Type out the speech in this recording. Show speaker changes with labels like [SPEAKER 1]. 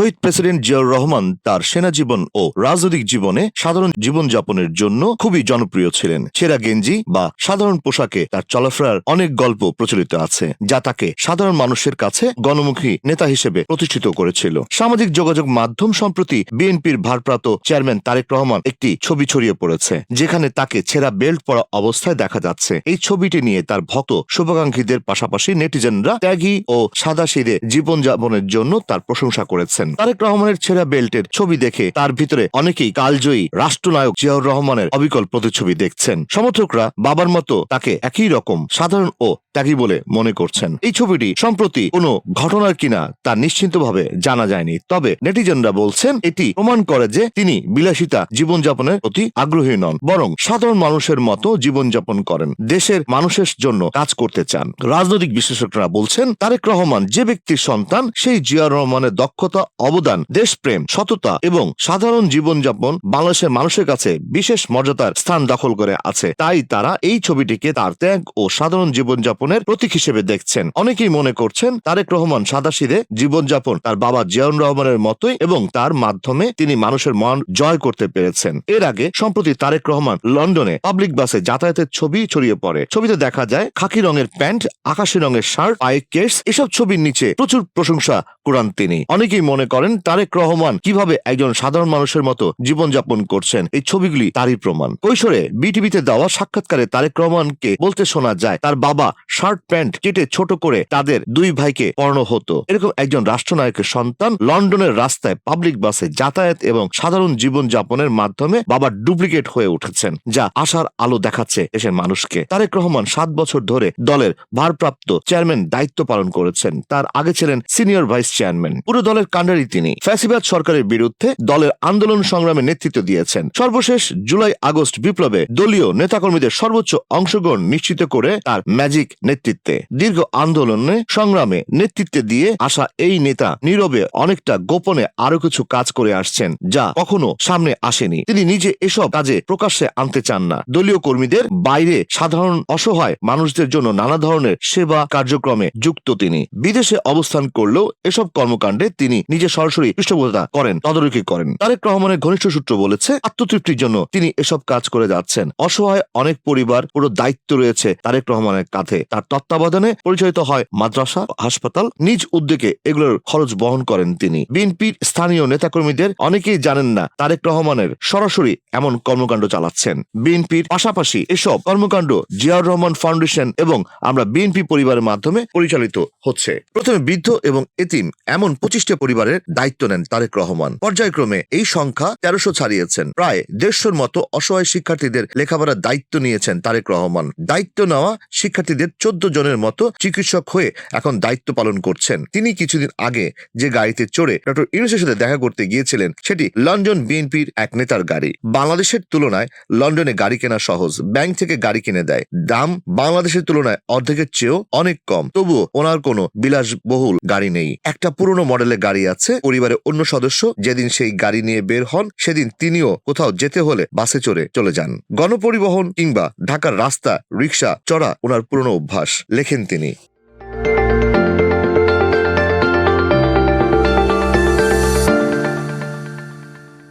[SPEAKER 1] শহীদ president Ziaur Rahman তার সেনা জীবন ও রাজনৈতিক জীবনে সাধারণ জীবনযাপনের জন্য খুবই জনপ্রিয় ছিলেন। ছেঁড়া গেঞ্জি বা সাধারণ পোশাকে তার চলাফেরার অনেক গল্প প্রচলিত আছে, যা তাকে সাধারণ মানুষের কাছে গণমুখী নেতা হিসেবে প্রতিষ্ঠিত করেছিল। সামাজিক যোগাযোগ মাধ্যম সম্প্রতি বিএনপির ভারপ্রাপ্ত চেয়ারম্যান তারেক রহমান একটি ছবি ছড়িয়ে পড়েছে, যেখানে তাকে ছেঁড়া বেল্ট পরা অবস্থায় দেখা যাচ্ছে। এই ছবিটি নিয়ে তার ভক্ত শুভাকাঙ্ক্ষীদের পাশাপাশি নেটিজেনরা ত্যাগী ও সাদা সিদে জীবনযাপনের জন্য তার প্রশংসা করেছেন। তারেক রহমানের ছেঁড়া বেল্টের ছবি দেখে তার ভিতরে অনেকেই কালজয়ী রাষ্ট্রনায়ক জিয়াউর রহমানের অবিকল প্রতিচ্ছবি দেখছেন। সমর্থকরা বাবার মতো তাকে একই রকম সাধারণ ও ত্যাগী বলে মনে করছেন। এই ছবিটি সম্প্রতি কোনো ঘটনার কিনা তা নিশ্চিন্তভাবে জানা যায়নি। তবে নেটিজেনরা বলছেন, এটি প্রমাণ করে যে তিনি বিলাসিতা জীবনযাপনের প্রতি আগ্রহী নন, বরং সাধারণ মানুষের মতো জীবনযাপন করেন। দেশের মানুষের জন্য কাজ করতে চান। রাজনৈতিক বিশেষজ্ঞরা বলছেন, তারেক রহমান যে ব্যক্তির সন্তান, সেই জিয়াউর রহমানের দক্ষতা অবদান, দেশপ্রেম, সততা এবং সাধারণ জীবনযাপন বাংলাদেশের মানুষের কাছে বিশেষ মর্যাদার স্থান দখল করে আছে। তাই তারা এই ছবিটিকে তার ত্যাগ ও সাধারণ জীবনযাপনের প্রতীক হিসেবে দেখছেন। অনেকেই মনে করছেন, তারেক রহমান সাদাশিদে জীবনযাপন তার বাবা জিয়াউর রহমানের মতোই এবং তার মাধ্যমে তিনি মানুষের মন জয় করতে পেরেছেন। এর আগে, সম্প্রতি তারেক রহমান লন্ডনে পাবলিক বাসে যাতায়াতের ছবি ছড়িয়ে পড়ে। ছবিতে দেখা যায়, খাকি রঙের প্যান্ট, আকাশি রঙের শার্ট, পায়ে কেস এসব ছবির নিচে প্রচুর প্রশংসা কুড়ান তিনি। অনেকেই মনে করেন তারেক রহমান কীভাবে একজন সাধারণ মানুষের মতো জীবনযাপন করছেন? এই ছবিগুলি তারই প্রমাণ। কৈশোরে বিটিভিতে দেওয়া সাক্ষাৎকারে তারেক রহমানকে বলতে শোনা যায়, তার বাবা শার্ট প্যান্ট কেটে ছোট করে তাদের দুই ভাইকে পড়ানো হতো। এরকম একজন রাষ্ট্রনায়কের সন্তান লন্ডনের রাস্তায় পাবলিক বাসে যাতায়াত এবং সাধারণ জীবন যাপনের মাধ্যমে বাবা ডুপ্লিকেট হয়ে উঠেছেন, যা আশার আলো দেখাচ্ছে দেশের মানুষকে। তারেক রহমান সাত বছর ধরে দলের ভারপ্রাপ্ত চেয়ারম্যান দায়িত্ব পালন করেছেন। তার আগে ছিলেন সিনিয়র ভাইস চেয়ারম্যান পুরো দলের কাণ্ডারি তিনি। ফ্যাসিবাদ সরকারের বিরুদ্ধে দলের আন্দোলন সংগ্রামে নেতৃত্ব দিয়েছেন। সর্বশেষ জুলাই আগস্ট বিপ্লবে দলীয় নেতাকর্মীদের সর্বোচ্চ অংশগ্রহণ নিশ্চিত করে তার ম্যাজিক নেতৃত্বে। দীর্ঘ আন্দোলনে সংগ্রামে নেতৃত্বে দিয়ে আসা এই নেতা নীরবে অনেকটা গোপনে আরও কিছু কাজ করে আসছেন, যা কখনো সামনে আসেনি। তিনি নিজে এসব কাজে প্রকাশ্যে আনতে চান না। দলীয় কর্মীদের বাইরে সাধারণ অসহায় মানুষদের জন্য নানা ধরনের সেবা কার্যক্রমে যুক্ত তিনি। বিদেশে অবস্থান করলেও এসব কর্মকাণ্ডে তিনি নিজে সরাসরি পৃষ্ঠপোষকতা করেন, তদারকি করেন। তারেক রহমানের ঘনিষ্ঠ সূত্র বলেছে, আত্মতৃপ্তির জন্য তিনি এসব কাজ করে যাচ্ছেন। অসহায় অনেক পরিবার, পুরো দায়িত্ব রয়েছে তারেক রহমানের কাঁধে। তার তত্ত্বাবধানে পরিচালিত হয় মাদ্রাসা হাসপাতাল। নিজ উদ্যোগে এগুলোর খরচ বহন করেন তিনি। বিএনপির স্থানীয় নেতাকর্মীদের অনেকেই জানেন না তারেক রহমানের সরাসরি এমন কর্মকাণ্ড চালাচ্ছেন। বিএনপির পাশাপাশি এসব কর্মকাণ্ড জিয়াউর রহমান ফাউন্ডেশন এবং আমরা বিএনপি পরিবারের মাধ্যমে পরিচালিত হচ্ছে। প্রথমে বৃদ্ধ এবং এতিম এমন পঁচিশটি পরিবারের দায়িত্ব নেন তারেক রহমান। পর্যায়ক্রমে এই সংখ্যা তেরোশো ছাড়িয়েছেন। প্রায় দেড়শোর মতো অসহায় শিক্ষার্থীদের লেখাপড়ার দায়িত্ব নিয়েছেন তারেক রহমান। দায়িত্ব নেওয়া শিক্ষার্থীদের চোদ্দ জনের মতো চিকিৎসক হয়ে এখন দায়িত্ব পালন করছেন। তিনি কিছুদিন আগে যে গাড়িতে চড়ে ডক্টর ইউনুসের সাথে দেখা করতে গিয়েছিলেন, সেটি লন্ডন বিএনপির এক নেতার গাড়ি। বাংলাদেশের তুলনায় লন্ডনে গাড়ি কেনা সহজ। ব্যাংক থেকে গাড়ি কিনে দেয়। দাম বাংলাদেশের তুলনায় অর্ধেকের চেয়েও অনেক কম। তবুও ওনার কোনো বিলাসবহুল গাড়ি নেই। একটা পুরনো মডেলের গাড়ি আছে। পরিবারের অন্য সদস্য যেদিন সেই গাড়ি নিয়ে বের হন, সেদিন তিনিও কোথাও যেতে হলে বাসে চড়ে চলে যান। গণপরিবহন কিংবা ঢাকার রাস্তা রিক্সা চড়া ওনার পুরনো অভ্যাস, লেখেন তিনি।